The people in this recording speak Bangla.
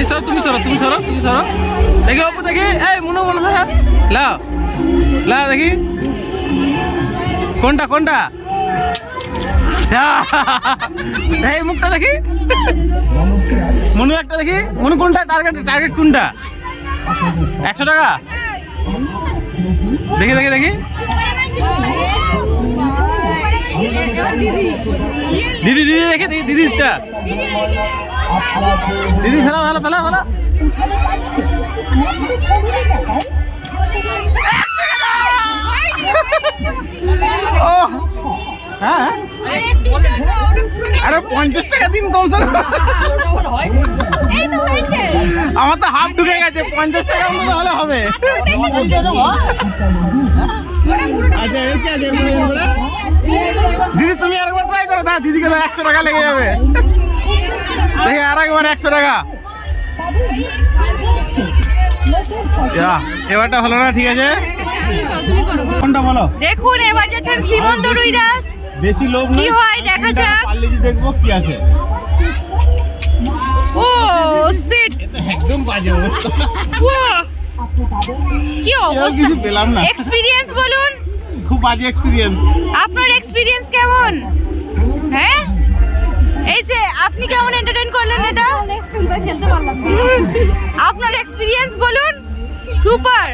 এই সরো, তুমি সরো তুমি সরো তুমি সরো। দেখি অপু, দেখি। এই, মনো মনো, সরো। লা লা, দেখি। কোনটা কোনটা? এই মুখটা দেখি। মনু একটা দেখি। মনু কোনটা? টার্গেট টার্গেট কোনটা? একশো টাকা? দেখি দেখি দেখি। দিদি দিদি দেখি দিদি দিদিটা দিদি ফেলা ভালো ফেলা ভালো ও। হ্যাঁ আরে পঞ্চাশ টাকা দিন কমসে কম এই তো হয়েছে আমার তো হাফ ঢুকে গেছে পঞ্চাশ টাকা মতো হলে হবে। আচ্ছা এর কি আছে দিদিকে তো একশো টাকা লেগে যাবে। দেখি আর একবার একশো টাকা। এবারটা হলো না ঠিক আছে? কোনটা বলো? দেখুন এবার যাচ্ছেন সীমন্ত রুই দাস বেশি লোভ কি হয় দেখা যাক। পারলে যে দেখব কি আছে। ও সিট একদম বাজে অবস্থা। কি অবস্থা? কিছু পেলাম না। এক্সপিরিয়েন্স বলুন। খুব বাজে এক্সপিরিয়েন্স আপনার এক্সপিরিয়েন্স কেমন? আপনি কেমন এন্টারটেইন করলেন এটা খেলতে পারলাম আপনার এক্সপিরিয়েন্স বলুন? সুপার